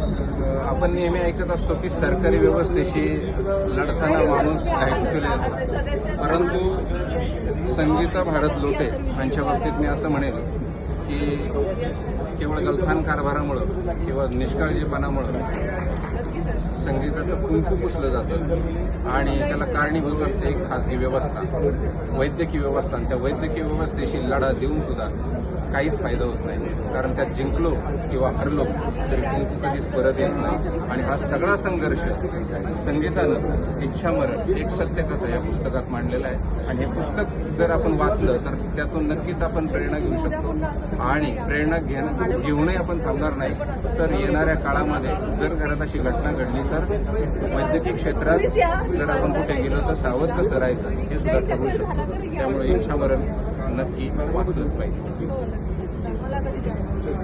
आपण नेहमी ऐकत असतो की सरकारी व्यवस्थेशी लढताना माणूस ऐकलेला येतो परंतु संगीता भारत लोटे यांच्या बाबतीत मी असं म्हणेल की केवळ गलथान कारभारामुळं किंवा निष्काळजीपणामुळं संगीताचं कुंकू पुसलं जातं. आणि त्याला कारणीभूत असते एक खाजगी व्यवस्था. वैद्यकीय व्यवस्था. आणि त्या वैद्यकीय व्यवस्थेशी लढा देऊन सुद्धा काहीच फायदा होत नाही. कारण त्यात जिंकलो किंवा हरलो तरी कुंकू कधीच परत येत नाही. आणि हा सगळा संघर्ष संगीतानं इच्छामरण एक सत्यकथा या पुस्तकात मांडलेला आहे. आणि हे पुस्तक जर आपण वाचलं तर त्यातून नक्कीच आपण प्रेरणा घेऊ शकतो. आणि प्रेरणा घेणं घेऊनही आपण थांबणार नाही. तर येणाऱ्या काळामध्ये जर घरात अशी घटना घडली तर वैद्यकीय क्षेत्रात जर आपण कुठे गेलो तर सावध कसं राहायचं हे सुद्धा ठरवू शकतो. त्यामुळे इच्छामरण नक्की वाचलंच पाहिजे.